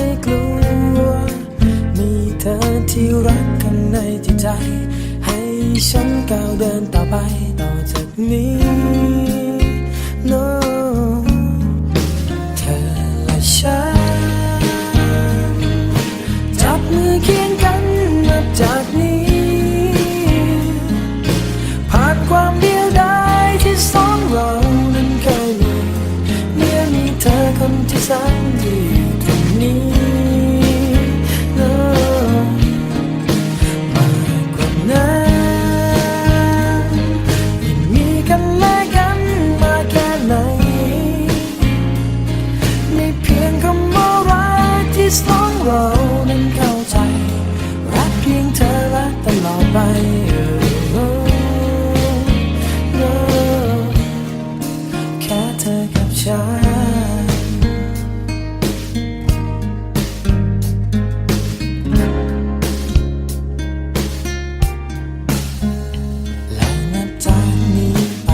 ่ ให้ฉันก้าวเดินต่อไปต่อจากนี้ no เธอและฉัน จับมือเคียงกันนับจากนี้ ผ่านความเดียวดายที่สองเรานั้นเคยมีเมื่อมีเธอคนที่สามที่ ฉัน แล้วนับจากนี้ไป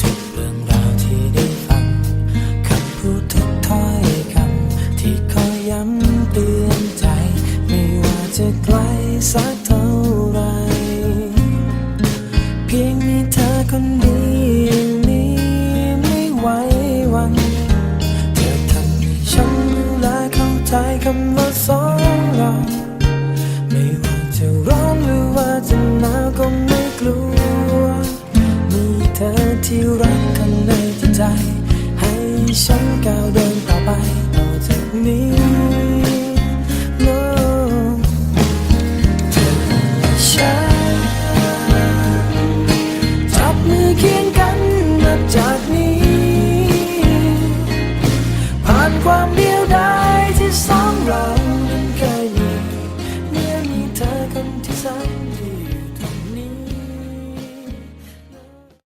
ทุกเรื่องราวที่ได้ฟังคำพูดทุกถ้อยคำที่คอยย้ำเตือนใจ ไม่ว่าจะไกลสักเท่าไร เพียงมีเธอคนเดียว คำว่าสองเราไม่ว่าจะร้อนหรือว่าจะหนาวก็ไม่กลัว มีเธอที่รักข้างในจิตใจ ให้ฉันก้าวเดินต่อไปต่อจากนี้เธอฉันจับมือเคียงกันนับจากนี้ ผ่านความดี sun